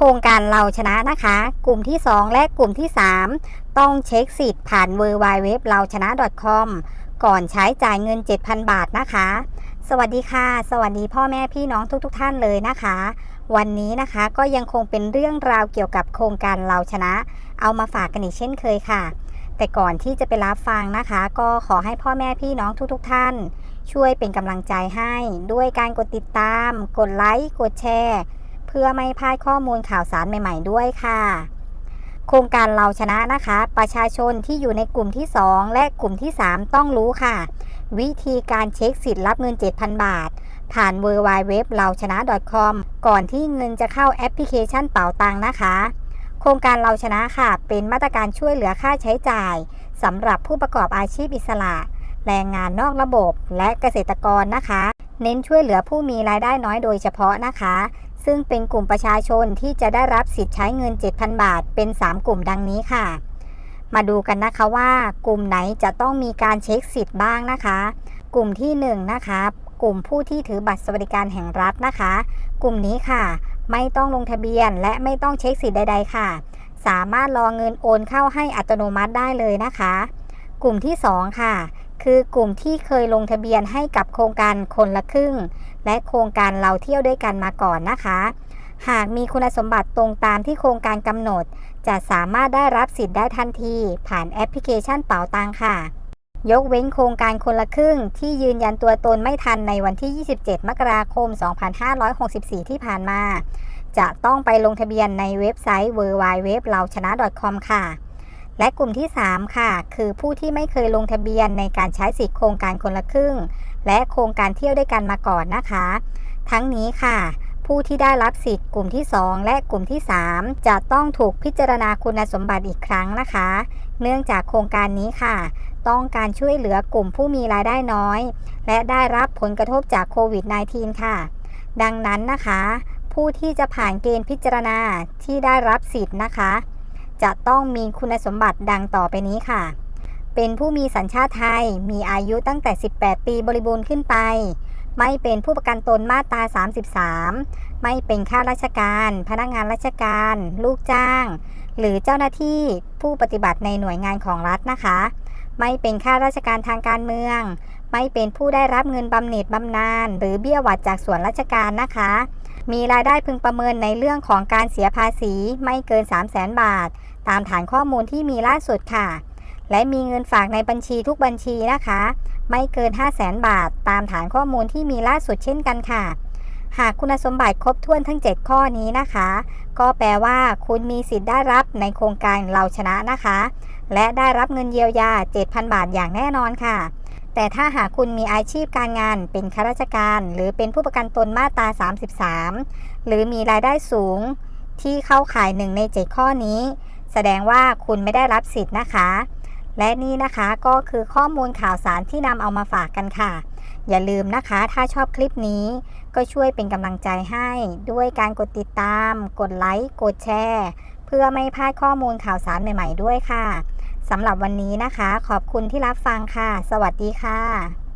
โครงการเราชนะนะคะ กลุ่มที่ 2 และกลุ่มที่ 3 ต้องเช็คสิทธิ์ผ่าน w w w เราชนะ .com ก่อนใช้จ่ายเงิน 7,000 บาทนะคะ สวัสดีค่ะ สวัสดีพ่อแม่พี่น้องทุกๆทท่านเลยนะคะ วันนี้นะคะก็ยังคงเป็นเรื่องราวเกี่ยวกับโครงการเราชนะ เอามาฝากกันอีกเช่นเคยค่ะ แต่ก่อนที่จะไปรับฟังนะคะ ก็ขอให้พ่อแม่พี่น้องทุกๆทท่าน ช่วยเป็นกำลังใจให้ด้วยการกดติดตาม กดไลค์กดแชร์ เพื่อไม่พลาดข้อมูลข่าวสารใหม่ ๆ ด้วยค่ะ โครงการเราชนะนะคะ ประชาชนที่อยู่ในกลุ่มที่ 2 และกลุ่มที่ 3 ต้องรู้ค่ะ วิธีการเช็คสิทธิ์รับเงิน 7,000 บาท ผ่าน w w w เราชนะ .com ก่อนที่เงินจะเข้าแอปพลิเคชันเป๋าตังนะคะ โครงการเราชนะค่ะ เป็นมาตรการช่วยเหลือค่าใช้จ่ายสำหรับผู้ประกอบอาชีพอิสระ แรงงานนอกระบบ และเกษตรกรนะคะ เน้นช่วยเหลือผู้มีรายได้น้อยโดยเฉพาะนะคะ ซึ่งเป็นกลุ่มประชาชนที่จะได้รับสิทธิ์ใช้เงิน 7,000 บาท เป็น 3 กลุ่มดังนี้ค่ะ มาดูกันนะคะว่ากลุ่มไหนจะต้องมีการเช็คสิทธิ์บ้างนะคะ กลุ่มที่1นงนะคะกลุ่มผู้ที่ถือบัตรสวัสดิการแห่งรัฐนะคะ กลุ่มนี้ค่ะ ไม่ต้องลงทะเบียนและไม่ต้องเช็คสิทธิ์ใด ๆ ค่ะ สามารถรอเงินโอนเข้าให้อัตโนมัติได้เลยนะคะ กลุ่มที่ 2 ค่ะ คือกลุ่มที่เคยลงทะเบียนให้กับโครงการคนละครึ่ง และโครงการเราเที่ยวด้วยกันมาก่อนนะคะ หากมีคุณสมบัติตรงตามที่โครงการกำหนด จะสามารถได้รับสิทธิ์ได้ทันที ผ่านแอปพลิเคชันเป๋าตังค่ะ ยกเว้นโครงการคนละครึ่ง ที่ยืนยันตัวตนไม่ทันในวันที่ 27 มกราคม 2564 ที่ผ่านมา จะต้องไปลงทะเบียนในเว็บไซต์ w w w เราชนะ .com ค่ะ และกลุ่มที่ 3 ค่ะ คือผู้ที่ไม่เคยลงทะเบียนในการใช้สิทธิโครงการคนละครึ่ง และโครงการเที่ยวด้วยกันมาก่อนนะคะ ทั้งนี้ค่ะ ผู้ที่ได้รับสิทธิ์กลุ่มที่ 2 และกลุ่มที่ 3 จะต้องถูกพิจารณาคุณสมบัติอีกครั้งนะคะ เนื่องจากโครงการนี้ค่ะ ต้องการช่วยเหลือกลุ่มผู้มีรายได้น้อย และได้รับผลกระทบจากโควิด -19 ค่ะ ดังนั้นนะคะ ผู้ที่จะผ่านเกณฑ์พิจารณาที่ได้รับสิทธิ์นะคะ จะต้องมีคุณสมบัติดังต่อไปนี้ค่ะ เป็นผู้มีสัญชาติไทย มีอายุตั้งแต่ 18 ปีบริบูรณ์ขึ้นไป ไม่เป็นผู้ประกันตนมาตรา 33 ไม่เป็นข้าราชการ พนักงานราชการ ลูกจ้าง หรือเจ้าหน้าที่ผู้ปฏิบัติในหน่วยงานของรัฐนะคะ ไม่เป็นข้าราชการทางการเมือง ไม่เป็นผู้ได้รับเงินบำเหน็จบำนาญหรือเบี้ยหวัดจากส่วนราชการนะคะ มีรายได้พึงประเมินในเรื่องของการเสียภาษีไม่เกิน 3 0 0แสนบาท ตามฐานข้อมูลที่มีล่าสุดค่ะ และมีเงินฝากในบัญชีทุกบัญชีนะคะ ไม่เกิน 5 0 0แสนบาท ตามฐานข้อมูลที่มีล่าสุดเช่นกันค่ะ หากคุณสมบัติครบถ้วนทั้ง 7 ข้อนี้นะคะ ก็แปลว่าคุณมีสิทธิ์ได้รับในโครงการเราชนะนะคะ และได้รับเงินเยียวยา 7,000 บาทอย่างแน่นอนค่ะ แต่ถ้าหากคุณมีอาชีพการงาน เป็นข้าราชการ หรือเป็นผู้ประกันตนมาตรา 33 หรือมีรายได้สูงที่เข้าข่ายหนึ่งใน 7 ข้อนี้ แสดงว่าคุณไม่ได้รับสิทธิ์นะคะ และนี่นะคะก็คือข้อมูลข่าวสารที่นำเอามาฝากกันค่ะ อย่าลืมนะคะ ถ้าชอบคลิปนี้ ก็ช่วยเป็นกำลังใจให้ ด้วยการกดติดตาม กดไลค์ กดแชร์ เพื่อไม่พลาดข้อมูลข่าวสารใหม่ ๆ ด้วยค่ะ สำหรับวันนี้นะคะ ขอบคุณที่รับฟังค่ะ สวัสดีค่ะ